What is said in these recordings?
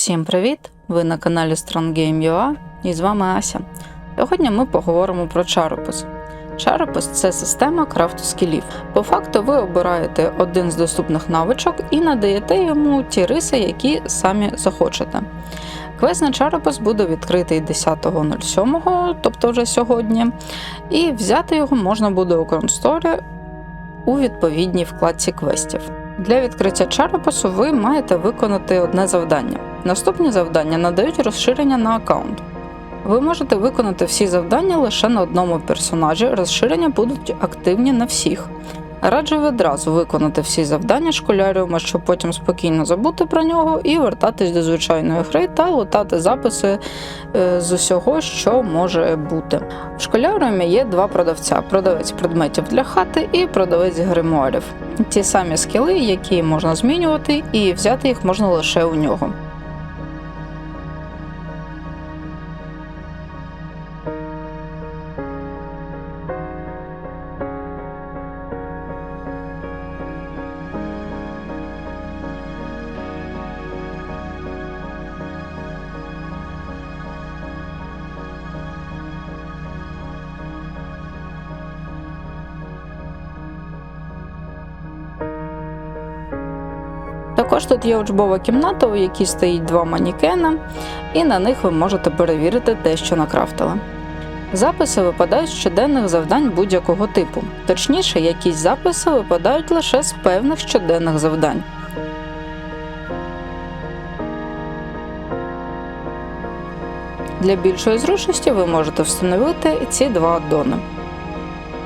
Всім привіт! Ви на каналі StrongGame.ua і з вами Ася. Сьогодні ми поговоримо про чаропис. Чаропис це система крафту скілів. По факту ви обираєте один з доступних навичок і надаєте йому ті риси, які самі захочете. Квест на чаропис буде відкритий 10.07, тобто вже сьогодні, і взяти його можна буде у Кронсторі у відповідній вкладці квестів. Для відкриття чаропису ви маєте виконати одне завдання. Наступні завдання надають розширення на аккаунт. Ви можете виконати всі завдання лише на одному персонажі, розширення будуть активні на всіх. Раджу відразу виконати всі завдання школяріума, щоб потім спокійно забути про нього і вертатись до звичайної гри та лутати записи е, з усього, що може бути. В школяріумі є два продавця: продавець предметів для хати і продавець гримуарів. Ті самі скіли, які можна змінювати, і взяти їх можна лише у нього. Також тут є учбова кімната, у якій стоїть два манікена, і на них ви можете перевірити те, що накрафтили. Записи випадають з щоденних завдань будь-якого типу. Точніше, якісь записи випадають лише з певних щоденних завдань. Для більшої зручності ви можете встановити ці два аддони.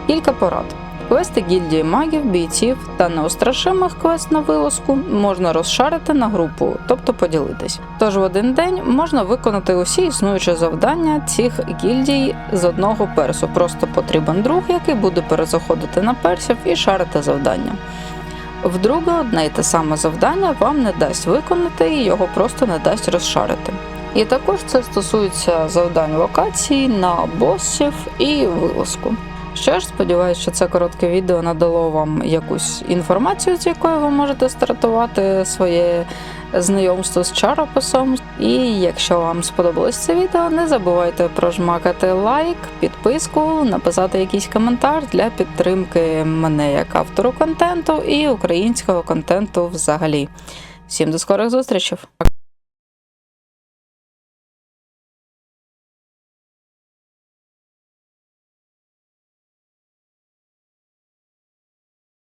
Кілька порад. Квести гільдії магів, бійців та неустрашимих квест на вилазку можна розшарити на групу, тобто поділитись. Тож в один день можна виконати усі існуючі завдання цих гільдій з одного персу. Просто потрібен друг, який буде перезаходити на персів і шарити завдання. Вдруге, одне й те саме завдання вам не дасть виконати і його просто не дасть розшарити. І також це стосується завдань локацій на босів і вилазку. Що ж, сподіваюся, що це коротке відео надало вам якусь інформацію, з якою ви можете стартувати своє знайомство з чарописом. І якщо вам сподобалось це відео, не забувайте прожмакати лайк, підписку, написати якийсь коментар для підтримки мене як автору контенту і українського контенту взагалі. Всім до скорих зустрічей!